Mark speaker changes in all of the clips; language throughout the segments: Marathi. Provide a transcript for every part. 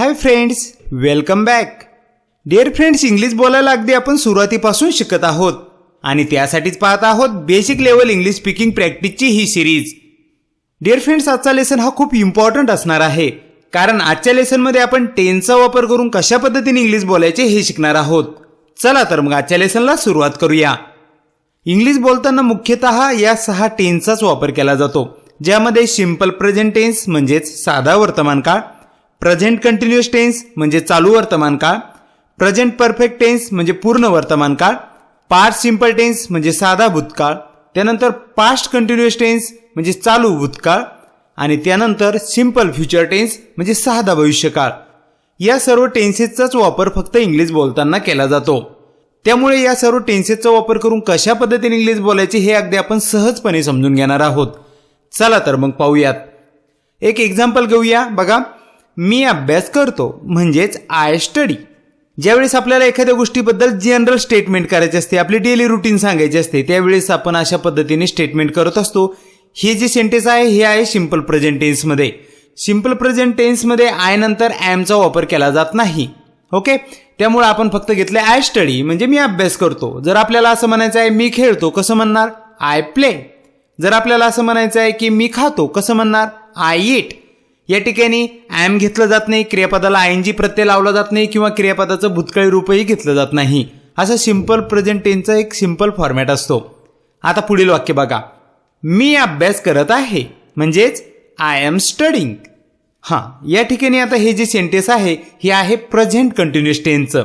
Speaker 1: Hi friends welcome back. Dear friends English बोलायला अगदी आपण सुरुवातीपासून शिकत आहोत आणि त्यासाठीच पाहत आहोत बेसिक लेवल इंग्लिश स्पीकिंग प्रॅक्टिसची ही सिरीज डिअर फ्रेंड्स आजचा लेसन हा खूप इम्पॉर्टंट असणार आहे. कारण आजच्या लेसनमध्ये आपण टेनचा वापर करून कशा पद्धतीने इंग्लिश बोलायचे हे शिकणार आहोत. चला तर मग आजच्या लेसनला सुरुवात करूया. इंग्लिश बोलताना मुख्यतः या सहा टेन्सचाच वापर केला जातो. ज्यामध्ये सिंपल प्रेझेंट टेन्स म्हणजेच साधा वर्तमान काळ प्रेझेंट कंटिन्युअस टेन्स म्हणजे चालू वर्तमान काळ. प्रेझेंट परफेक्ट टेन्स म्हणजे पूर्ण वर्तमान काळ. पास्ट सिंपल टेन्स म्हणजे साधा भूतकाळ. त्यानंतर पास्ट कंटिन्युअस टेन्स म्हणजे चालू भूतकाळ. आणि त्यानंतर सिंपल फ्युचर टेन्स म्हणजे साधा भविष्यकाळ. या सर्व टेन्सेसचाच वापर फक्त इंग्लिश बोलताना केला जातो. त्यामुळे या सर्व टेन्सेसचा वापर करून कशा पद्धतीने इंग्लिश बोलायचे हे अगदी आपण सहजपणे समजून घेणार आहोत. चला तर मग पाहूयात. एक एक्झाम्पल घेऊया. बघा. मी अभ्यास करतो म्हणजेच आय स्टडी ज्यावेळेस आपल्याला एखाद्या गोष्टीबद्दल जनरल स्टेटमेंट करायचे असते आपली डेली रुटीन सांगायची असते त्यावेळेस आपण अशा पद्धतीने स्टेटमेंट करत असतो. हे जे सेंटेन्स आहे हे आहे सिंपल प्रेझेंट टेन्समध्ये सिंपल प्रेझेंट टेन्समध्ये आय नंतर ॲमचा वापर केला जात नाही. ओके त्यामुळे आपण फक्त घेतलं आय स्टडी म्हणजे मी अभ्यास करतो. जर आपल्याला असं म्हणायचं आहे मी खेळतो कसं म्हणणार? आय प्ले जर आपल्याला असं म्हणायचं आहे की मी खातो कसं म्हणणार? आय इट या ठिकाणी ॲम घेतलं जात नाही क्रियापदाला आय एन जी प्रत्यय लावला जात नाही किंवा क्रियापदाचं भूतकाळी रूपही घेतलं जात नाही. असं सिंपल प्रेझेंट टेन्सचा एक सिंपल फॉर्मॅट असतो. आता पुढील वाक्य बघा. मी अभ्यास करत आहे म्हणजेच आय एम स्टडिंग हां या ठिकाणी आता हे जे सेंटेन्स आहे हे आहे प्रेझेंट कंटिन्युअस टेन्सचं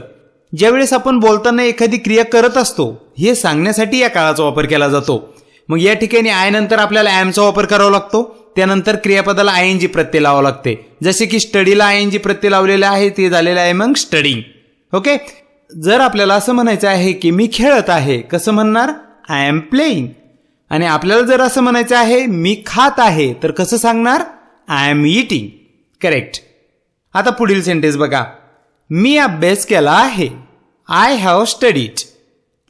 Speaker 1: ज्यावेळेस आपण बोलताना एखादी क्रिया करत असतो हे सांगण्यासाठी या काळाचा वापर केला जातो. मग या ठिकाणी आय नंतर आपल्याला ॲमचा वापर करावा लागतो. त्यानंतर क्रियापदाला आय एन जी प्रत्यय लावावं लागते. जसे की स्टडीला आय एन जी प्रत्यय लावलेले आहे ते झालेलं आहे मग स्टडी ओके जर आपल्याला असं म्हणायचं आहे की मी खेळत आहे कसं म्हणणार? आय एम प्लेईंग आणि आपल्याला जर असं म्हणायचं आहे मी खात आहे तर कसं सांगणार? आय एम इटिंग करेक्ट आता पुढील सेंटेन्स बघा. मी अभ्यास केला आहे. आय हॅव स्टडीड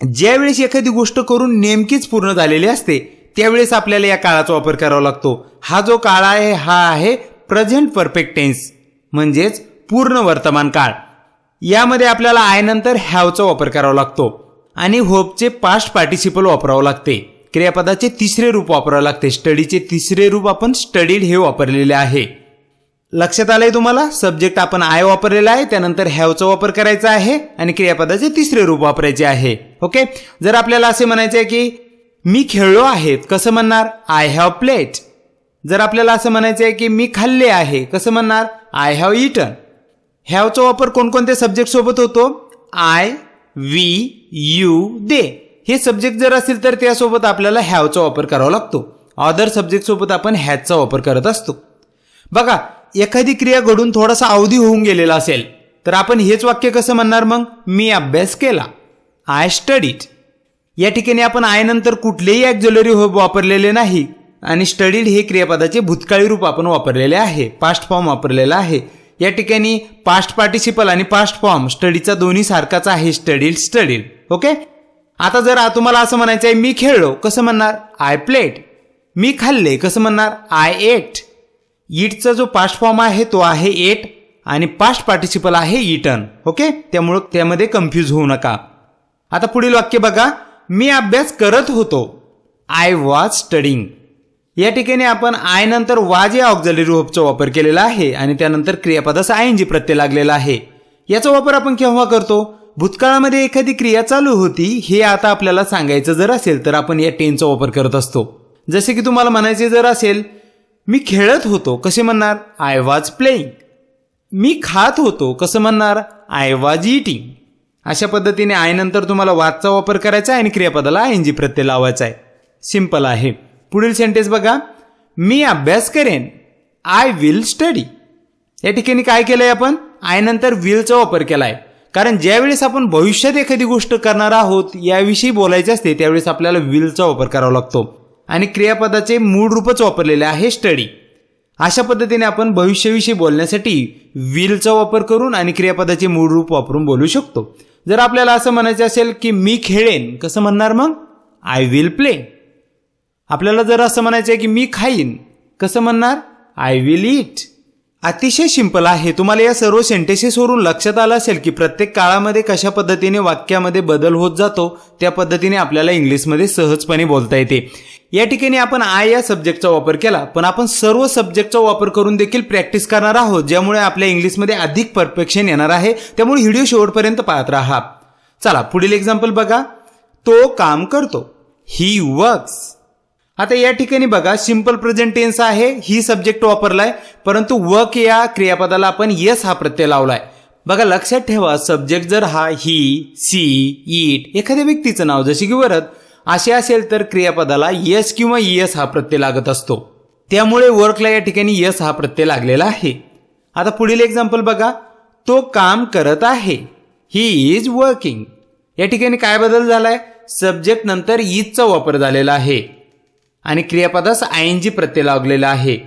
Speaker 1: ज्यावेळेस एखादी गोष्ट करून नेमकीच पूर्ण झालेली असते त्यावेळेस आपल्याला या काळाचा वापर करावा लागतो. हा जो काळ आहे हा आहे प्रेझेंट परफेक्ट टेन्स म्हणजेच पूर्ण वर्तमान काळ. यामध्ये आपल्याला आय नंतर हॅवचा वापर करावा लागतो आणि होपचे पास्ट पार्टिसिपल वापरावं लागते. क्रियापदाचे तिसरे रूप वापरावं लागते. स्टडीचे तिसरे रूप आपण स्टडीड हे वापरलेले आहे. लक्षात आलंय तुम्हाला? सब्जेक्ट आपण आय वापरलेला आहे त्यानंतर हॅवचा वापर करायचा आहे आणि क्रियापदाचे तिसरे रूप वापरायचे आहे. ओके जर आपल्याला असे म्हणायचे आहे की मी खेळलो आहेत कसं म्हणणार? आय हॅव प्लेट जर आपल्याला असं म्हणायचं आहे की मी खाल्ले आहे कसं म्हणणार? आय हॅव इटन हॅवचा वापर कोणकोणत्या सब्जेक्ट सोबत होतो? आय वी यू दे हे सब्जेक्ट जर असतील तर त्यासोबत आपल्याला हॅवचा वापर करावा लागतो. अदर सब्जेक्ट सोबत आपण हॅजचा वापर करत असतो. बघा एखादी क्रिया घडून थोडासा अवधी होऊन गेलेला असेल तर आपण हेच वाक्य कसं म्हणणार मग? मी अभ्यास केला. आय स्टडीड या ठिकाणी आपण आय नंतर कुठलेही ॲक्झुलरी होब वापरलेले नाही. आणि स्टडीड हे क्रियापदाचे भूतकाळी रूप आपण वापरलेले आहे. पास्ट फॉर्म वापरलेला आहे. या ठिकाणी पास्ट पार्टिसिपल आणि पास्ट फॉर्म स्टडीचा दोन्ही सारखाच आहे. स्टडीड स्टडीड ओके आता जर तुम्हाला असं म्हणायचं आहे मी खेळलो. कसं म्हणणार? आय प्लेट मी खाल्ले. कसं म्हणणार? आय एट इटचा जो पास्ट फॉर्म आहे तो आहे एट आणि पास्ट पार्टिसिपल आहे इटन ओके त्यामुळं त्यामध्ये कन्फ्यूज होऊ नका. आता पुढील वाक्य बघा. मी अभ्यास करत होतो. आय वॉज स्टडिंग या ठिकाणी आपण आय नंतर वाज या ऑक्झलरी होपचा वापर केलेला आहे आणि त्यानंतर क्रियापदास आय एन जी प्रत्यय लागलेला आहे. याचा वापर आपण केव्हा करतो? भूतकाळामध्ये एखादी क्रिया चालू होती हे आता आपल्याला सांगायचं जर असेल तर आपण या टेनचा वापर करत असतो. जसे की तुम्हाला म्हणायचे जर असेल मी खेळत होतो कसे म्हणणार? आय वॉज प्लेईंग मी खात होतो कसं म्हणणार? आय वॉज इटिंग अशा पद्धतीने आय नंतर तुम्हाला वादचा वापर करायचा आहे आणि क्रियापदाला आय एन जी प्रत्यय लावायचा आहे. सिंपल आहे. पुढील सेंटेन्स बघा. मी अभ्यास करेन. आय विल स्टडी या ठिकाणी काय केलंय आपण? आय नंतर विलचा वापर केलाय. कारण ज्यावेळेस आपण भविष्यात एखादी गोष्ट करणार आहोत याविषयी बोलायचे असते त्यावेळेस आपल्याला विलचा वापर करावा लागतो. आणि क्रियापदाचे मूळ रूपच वापरलेले आहे स्टडी अशा पद्धतीने आपण भविष्याविषयी बोलण्यासाठी विलचा वापर करून आणि क्रियापदाचे मूळ रूप वापरून बोलू शकतो. जर आपल्याला असं म्हणायचं असेल की मी खेळेन कसं म्हणणार मग? आय विल प्ले आपल्याला जर असं म्हणायचं आहे की मी खाईन कसं म्हणणार? आय विल इट अतिशय सिंपल आहे. तुम्हाला या सर्व सेंटेसेसवरून लक्षात आलं असेल की प्रत्येक काळामध्ये कशा पद्धतीने वाक्यामध्ये बदल होत जातो त्या पद्धतीने आपल्याला इंग्लिशमध्ये सहजपणे बोलता येते. या ठिकाणी आपण आय या सब्जेक्टचा वापर केला पण आपण सर्व सब्जेक्टचा वापर करून देखील प्रॅक्टिस करणार आहोत ज्यामुळे आपल्या इंग्लिशमध्ये अधिक परफेक्शन येणार आहे. त्यामुळे व्हिडिओ शेवटपर्यंत पाहत राहा. चला पुढील एक्झाम्पल बघा. तो काम करतो. ही वर्क्स आता या ठिकाणी बघा सिंपल प्रेझेंट टेन्स आहे ही सब्जेक्ट वापरलाय परंतु वर्क या क्रियापदाला आपण यस हा प्रत्यय लावलाय. बघा लक्षात ठेवा सब्जेक्ट जर हा ही सी इट एखाद्या व्यक्तीचं नाव जसे की वरद असे असेल तर क्रियापदाला यस किंवा यस हा प्रत्यय लागत असतो. त्यामुळे वर्कला या ठिकाणी यस हा प्रत्यय लागलेला आहे. आता पुढील एक्झाम्पल बघा तो काम करत आहे. ही इज वर्किंग या ठिकाणी काय बदल झालाय? सब्जेक्ट नंतर इजचा वापर झालेला आहे. आणि क्रियापदास आय एन जी प्रत्यय लागलेला आहे.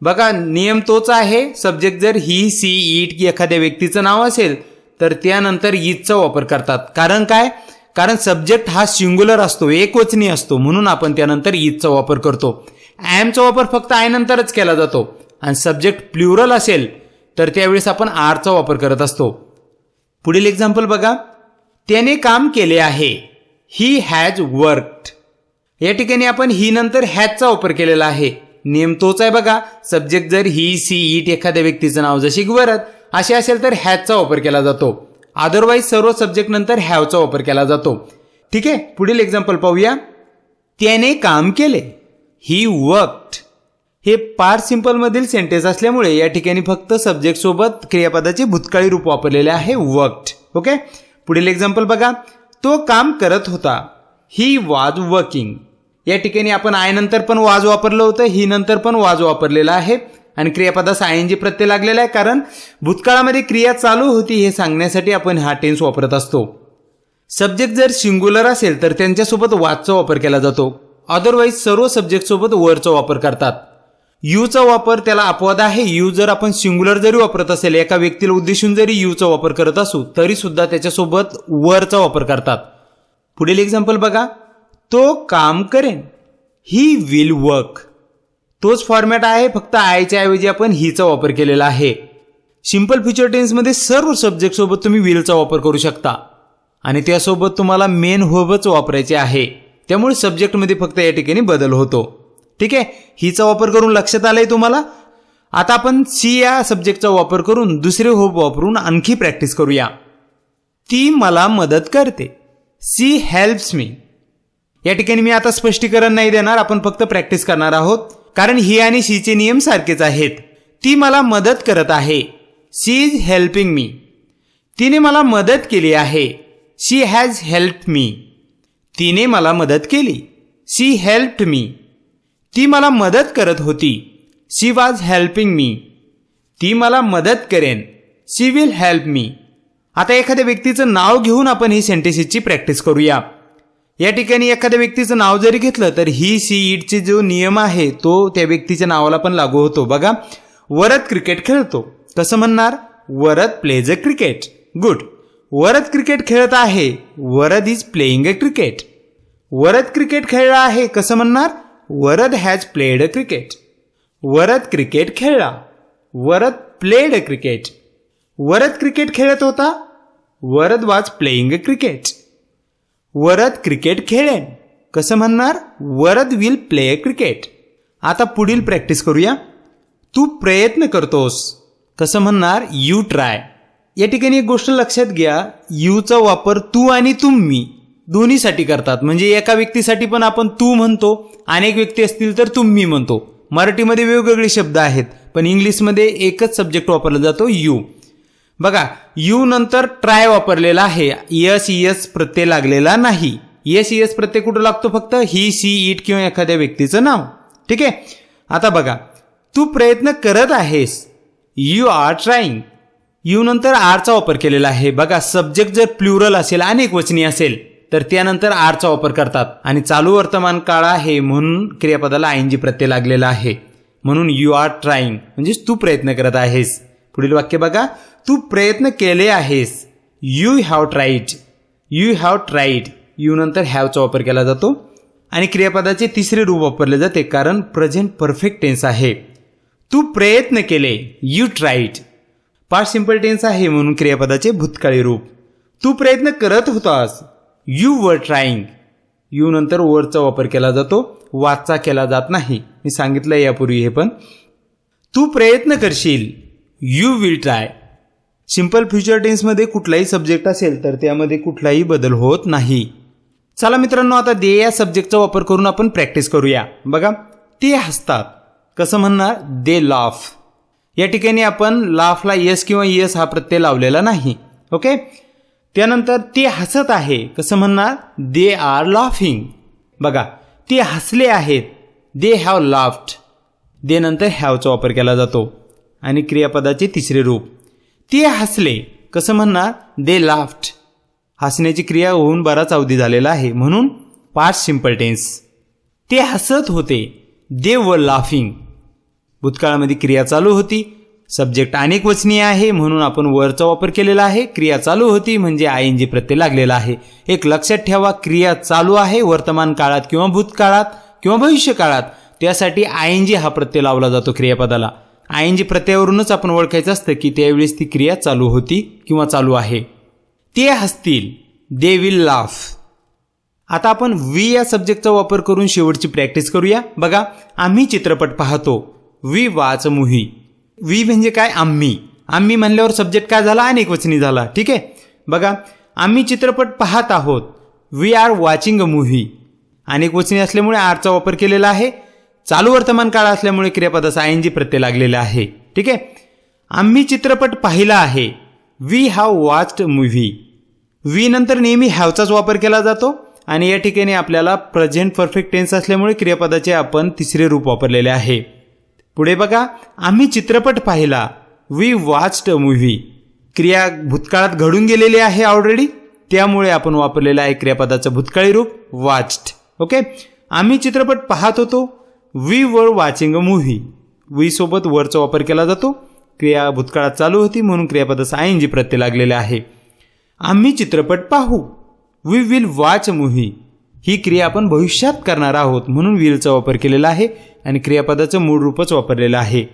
Speaker 1: बघा नियम तोच आहे. सब्जेक्ट जर ही सी ईट की एखाद्या व्यक्तीचं नाव असेल तर त्यानंतर ईदचा वापर करतात. कारण काय? कारण सब्जेक्ट हा सिंग्युलर असतो एकवचनी असतो. म्हणून आपण त्यानंतर ईदचा वापर करतो. ॲमचा वापर फक्त आय नंतरच केला जातो. आणि सब्जेक्ट प्ल्युरल असेल तर त्यावेळेस आपण आरचा वापर करत असतो. पुढील एक्झाम्पल बघा. त्याने काम केले आहे. ही हॅज वर्क या ठिकाणी आपण ही नंतर हॅजचा वापर केलेला आहे. नियम तोच आहे बघा. सब्जेक्ट जर ही सी इट एखाद्या व्यक्तीचं नाव जशी वरद असे असेल तर हॅजचा वापर केला जातो. अदरवाईज सर्व सब्जेक्ट नंतर हॅवचा वापर केला जातो. ठीक आहे? पुढील एक्झाम्पल पाहूया. त्याने काम केले. ही वर्कड हे पार सिम्पलमधील मधील सेंटेन्स असल्यामुळे या ठिकाणी फक्त सब्जेक्ट सोबत क्रियापदाचे भूतकाळी रूप वापरलेले आहे. वर्कड ओके पुढील एक्झाम्पल बघा. तो काम करत होता. ही वाज वर्किंग या ठिकाणी आपण आय नंतर पण वाज वापरलं होतं ही नंतर पण वाज वापरलेला आहे. आणि क्रियापदास आयएनजी प्रत्यय लागलेला आहे कारण भूतकाळामध्ये क्रिया चालू होती हे सांगण्यासाठी आपण हा टेन्स वापरत असतो. सब्जेक्ट जर सिंग्युलर असेल तर त्यांच्यासोबत वाजचा वापर केला जातो. अदरवाईज सर्व सब्जेक्टसोबत वरचा वापर करतात. यूचा वापर त्याला अपवाद आहे. यू जर आपण सिंग्युलर जरी वापरत असेल एका व्यक्तीला उद्देशून जरी यूचा वापर करत असू तरी सुद्धा त्याच्यासोबत वरचा वापर करतात. पुढील एक्झाम्पल बघा. तो काम करेन. ही विल वर्क तोच फॉर्मॅट आहे फक्त आयच्या ऐवजी आपण हीचा वापर केलेला आहे. सिंपल फ्युचर टेन्समध्ये सर्व सब्जेक्ट सोबत तुम्ही विलचा वापर करू शकता. आणि त्यासोबत तुम्हाला मेन होबच वापरायचे आहे. त्यामुळे सब्जेक्टमध्ये फक्त या ठिकाणी बदल होतो. ठीक आहे? हिचा वापर करून लक्षात आलंय तुम्हाला? आता आपण सी या सब्जेक्टचा वापर करून दुसरे होप वापरून आणखी प्रॅक्टिस करूया. ती मला मदत करते. सी हेल्प्स मी या ठिकाणी मी आता स्पष्टीकरण नाही देणार आपण फक्त प्रॅक्टिस करणार आहोत. कारण ही आणि शीचे नियम सारखेच आहेत. ती मला मदत करत आहे. She is helping me. तिने मला मदत केली आहे. She has help me. तिने मला मदत केली. She helped me. ती मला मदत करत होती. She was helping me. ती मला मदत करेन. She will help me. आता एखाद्या व्यक्तीचं नाव घेऊन आपण ही सेंटेन्सेसची प्रॅक्टिस करूया. या ठिकाणी एखाद्या व्यक्तीचं नाव जरी घेतलं तर ही सी ईडचे जो नियम आहे तो त्या व्यक्तीच्या नावाला पण लागू होतो. बघा वरद क्रिकेट खेळतो. कसं म्हणणार? Varad plays a cricket good Varad cricket खेळत आहे Varad is playing a cricket Varad cricket खेळला आहे कसं म्हणणार? Varad has played a cricket Varad cricket खेळला. Varad played a cricket Varad cricket खेळत होता? Varad was playing a cricket Varad cricket खेळेन. कसं म्हणणार? वरद विल प्ले क्रिकेट आता पुढील प्रॅक्टिस करूया. तू प्रयत्न करतोस. कसं म्हणणार? यू ट्राय या ठिकाणी एक गोष्ट लक्षात घ्या. यूचा वापर तू आणि तुम्ही दोन्हीसाठी करतात. म्हणजे एका व्यक्तीसाठी पण आपण तू म्हणतो अनेक व्यक्ती असतील तर तुम्ही म्हणतो. मराठीमध्ये वेगवेगळे शब्द आहेत पण इंग्लिशमध्ये एकच सब्जेक्ट वापरला जातो यू बघा यू नंतर ट्राय वापरलेला आहे. यस यस प्रत्यय लागलेला नाही. यस यस प्रत्यय कुठं लागतो फक्त? ही सी इट किंवा एखाद्या व्यक्तीचं नाव. ठीक आहे? आता बघा तू प्रयत्न करत आहेस. You R trying. यू नंतर आरचा वापर केलेला आहे. बघा सब्जेक्ट जर प्ल्युरल असेल अनेक वचनी असेल तर त्यानंतर आरचा वापर करतात. आणि चालू वर्तमान काळ आहे म्हणून क्रियापदाला आयनजी जी प्रत्यय लागलेला आहे. म्हणून यू आर ट्राईंग. म्हणजेच तू प्रयत्न करत आहेस. पुढील वाक्य बघा. तू प्रयत्न केले आहेस. You have tried you have tried you नंतर हॅवचा वापर केला जातो. आणि क्रियापदाचे तिसरे रूप वापरले जाते कारण प्रेझेंट परफेक्ट टेन्स आहे. तू प्रयत्न केले. यू ट्राईट पाच सिंपल टेन्स आहे म्हणून क्रियापदाचे भूतकाळी रूप. तू प्रयत्न करत होतास. यू वर ट्राईंग यू नंतर वरचा वापर केला जातो. वाचा केला जात नाही. मी सांगितलं यापूर्वी हे पण. तू प्रयत्न करशील. You will try simple future टेन्समध्ये कुठलाही सब्जेक्ट असेल तर त्यामध्ये कुठलाही बदल होत नाही. चला मित्रांनो आता दे या सब्जेक्टचा वापर करून आपण प्रॅक्टिस करूया. बघा ते हसतात. कसं म्हणणार? दे लाफ या ठिकाणी आपण लाफला यस किंवा यस हा प्रत्यय लावलेला नाही. ओके त्यानंतर ते हसत आहे. कसं म्हणणार? दे आर लाफिंग बघा ते हसले आहेत. दे हॅव लाफ्ट दे नंतर हॅवचा वापर केला जातो. आणि क्रियापदाचे तिसरे रूप. ते हसले. कसं म्हणणार? दे लाफ्ट हसण्याची क्रिया होऊन बराच अवधी झालेला आहे. म्हणून पाच सिंपल टेन्स ते हसत होते. दे व लाफिंग भूतकाळामध्ये क्रिया चालू होती. सब्जेक्ट अनेक वचनीय आहे. म्हणून आपण वरचा वापर केलेला आहे. क्रिया चालू होती म्हणजे आय एन जी प्रत्यय लागलेला आहे. एक लक्षात ठेवा क्रिया चालू आहे वर्तमान काळात किंवा भूतकाळात किंवा भविष्य काळात त्यासाठी आय एन जी हा प्रत्यय लावला जातो क्रियापदाला. आय एन प्रत्ययावरूनच आपण ओळखायचं असतं की त्यावेळेस ती क्रिया चालू होती किंवा चालू आहे. ते हसतील. दे विल लाफ आता आपण वी या सब्जेक्टचा वापर करून शेवटची प्रॅक्टिस करूया. बघा आम्ही चित्रपट पाहतो. वी वाच मुही वी म्हणजे काय? आम्ही. आम्ही म्हणल्यावर सब्जेक्ट काय झाला? अनेक वचनी झाला. ठीक आहे? बघा आम्ही चित्रपट पाहत आहोत. We are watching a movie अनेक वचनी असल्यामुळे आरचा वापर केलेला आहे. चालू वर्तमान काळ असल्यामुळे क्रियापदाचा आय एन जी प्रत्यय लागलेला आहे. ठीक आहे? आम्ही चित्रपट पाहिला आहे. We have watched movie we नंतर नेहमी हॅवचाच वापर केला जातो आणि या ठिकाणी आपल्याला प्रेझेंट परफेक्ट टेन्स असल्यामुळे क्रियापदाचे आपण तिसरे रूप वापरलेले आहे. पुढे बघा आम्ही चित्रपट पाहिला. वी वॉच्ड मूव्ही क्रिया भूतकाळात घडून गेलेली आहे ऑलरेडी त्यामुळे आपण वापरलेलं आहे क्रियापदाचं भूतकाळी रूप वॉच्ड ओके आम्ही चित्रपट पाहत होतो. We were watching a movie we सोबत वरचा वापर केला जातो. क्रिया भूतकाळात चालू होती म्हणून क्रियापदाचा आय एन जी प्रत्यय लागलेला आहे. आम्ही चित्रपट पाहू. वी विल वॉच मूव्ही ही क्रिया आपण भविष्यात करणार आहोत म्हणून विलचा वापर केलेला आहे आणि क्रियापदाचं मूळ रूपच वापरलेलं आहे.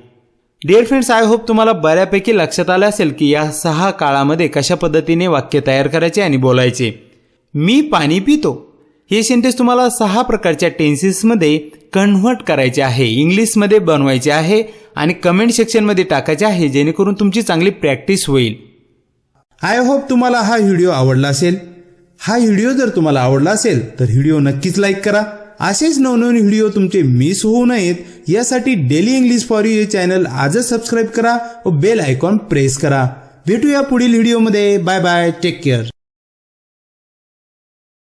Speaker 1: डिअर फ्रेंड्स आय होप तुम्हाला बऱ्यापैकी लक्षात आलं असेल की या सहा काळामध्ये कशा पद्धतीने वाक्य तयार करायचे आणि बोलायचे. मी पाणी पितो. हे सेंटेन्स तुम्हाला सहा प्रकारच्या टेन्सेसमध्ये कन्व्हर्ट करायचे आहे. इंग्लिशमध्ये बनवायचे आहे आणि कमेंट सेक्शनमध्ये टाकायचे आहे जेणेकरून तुमची चांगली प्रॅक्टिस होईल.
Speaker 2: आय होप तुम्हाला हा व्हिडिओ आवडला असेल. हा व्हिडिओ जर तुम्हाला आवडला असेल तर व्हिडिओ नक्कीच लाईक करा. असेच नवनवीन व्हिडिओ तुमचे मिस होऊ नयेत यासाठी daily English for you channel आजच सबस्क्राईब करा व बेल आयकॉन प्रेस करा. भेटूया पुढील व्हिडिओमध्ये बाय बाय टेक केअर